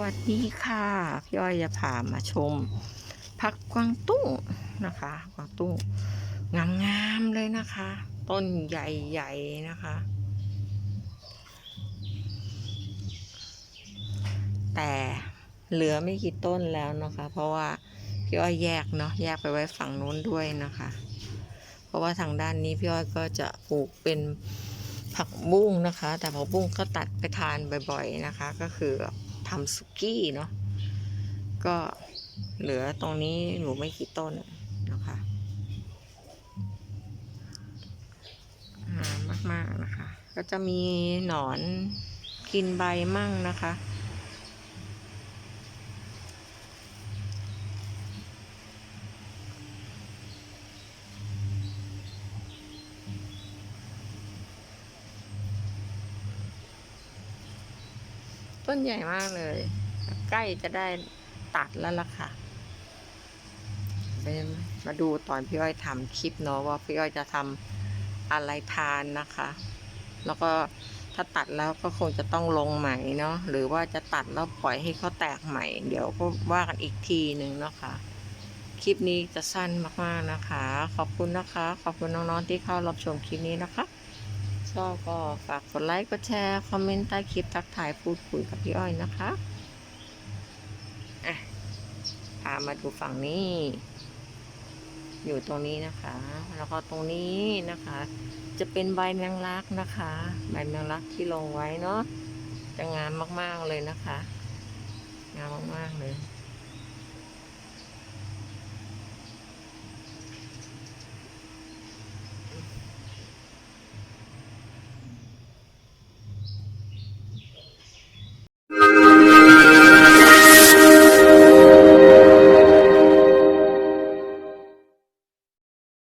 วัสดีค่ะพี่อ้อยจะพามาชมผักกวางตุ้งนะคะกวางตุ้งงามๆเลยนะคะ ต้นใหญ่ๆนะคะ แต่เหลือไม่กี่ต้นแล้วนะคะ เพราะว่าพี่อ้อยแยกเนาะแยกไปไว้ฝั่งนู้นด้วยนะคะ เพราะว่าทางด้านนี้พี่อ้อยก็จะปลูกเป็นผักบุ้งนะคะ แต่ผักบุ้งก็ตัดไปทานบ่อย ๆนะคะ ก็คือ ทำสุกี้เนาะก็เหลือตรงนี้หนูไม่กี่ต้นนะคะงามมากๆนะคะ ก็จะมีหนอนกินใบมั่งนะคะ ต้นใหญ่มากเลย ใกล้จะได้ตัดแล้วล่ะค่ะไปมาดูตอนพี่อ้อยทำคลิปเนาะว่าพี่อ้อยจะทำอะไรทานนะคะ แล้วก็ถ้าตัดแล้วก็คงจะต้องลงใหม่เนาะหรือว่าจะตัดแล้วปล่อยให้เขาแตกใหม่ เดี๋ยวก็ว่ากันอีกทีหนึ่งเนาะค่ะคลิปนี้จะสั้นมากๆนะคะ ขอบคุณนะคะ ขอบคุณน้องๆที่เข้ารับชมคลิปนี้นะคะ ชอบก็ฝากกดไลค์ กดแชร์ คอมเมนต์ใต้คลิปทักทายพูดคุยกับพี่อ้อยนะคะอะพามาดูฝั่งนี้ อยู่ตรงนี้นะคะ แล้วก็ตรงนี้นะคะ จะเป็นใบแมงลักนะคะ ใบแมงลักที่ลงไว้เนาะจะงามมากๆเลยนะคะ งามมากๆเลย